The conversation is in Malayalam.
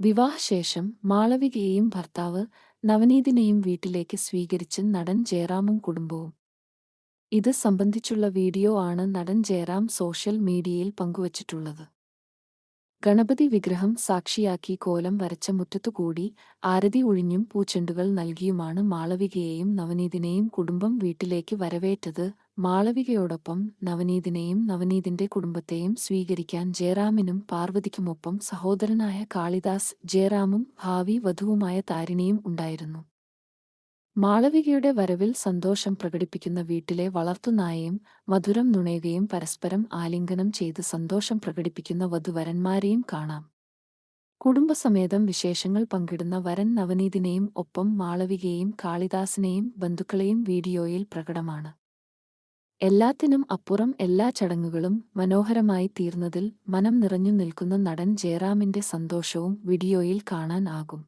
വിവാഹശേഷം മാളവികയെയും ഭർത്താവ് നവനീതിനെയും വീട്ടിലേക്ക് സ്വീകരിച്ച് നടൻ ജയറാമും കുടുംബവും. ഇത് സംബന്ധിച്ചുള്ള വീഡിയോ ആണ് നടൻ ജയറാം സോഷ്യൽ മീഡിയയിൽ പങ്കുവച്ചിട്ടുള്ളത്. ഗണപതി വിഗ്രഹം സാക്ഷിയാക്കി കോലം വരച്ച മുറ്റത്തുകൂടി ആരതി ഒഴിഞ്ഞും പൂച്ചെണ്ടുകൾ നൽകിയുമാണ് മാളവികയെയും നവനീതിനെയും കുടുംബം വീട്ടിലേക്ക് വരവേറ്റത് മാളവികയോടൊപ്പം നവനീതിനെയും നവനീതിന്റെ കുടുംബത്തെയും സ്വീകരിക്കാൻ ജയറാമിനും പാർവതിക്കുമൊപ്പം സഹോദരനായ കാളിദാസ് ജയറാമും ഭാവി വധുവുമായ താരിണിയും ഉണ്ടായിരുന്നു. മാളവികയുടെ വരവിൽ സന്തോഷം പ്രകടിപ്പിക്കുന്ന വീട്ടിലെ വളർത്തുനായയും മധുരം നുണയുകയും പരസ്പരം ആലിംഗനം ചെയ്ത് സന്തോഷം പ്രകടിപ്പിക്കുന്ന വധുവരന്മാരെയും കാണാം. കുടുംബസമേതം വിശേഷങ്ങൾ പങ്കിടുന്ന വരൻ നവനീതിനെയും ഒപ്പം മാളവികയെയും കാളിദാസിനെയും ബന്ധുക്കളെയും വീഡിയോയിൽ പ്രകടമാണ്. എല്ലാത്തിനും അപ്പുറം എല്ലാ ചടങ്ങുകളും മനോഹരമായി തീർന്നതിൽ മനം നിറഞ്ഞു നിൽക്കുന്ന നടൻ ജയറാമിന്റെ സന്തോഷവും വീഡിയോയിൽ കാണാൻ ആകും.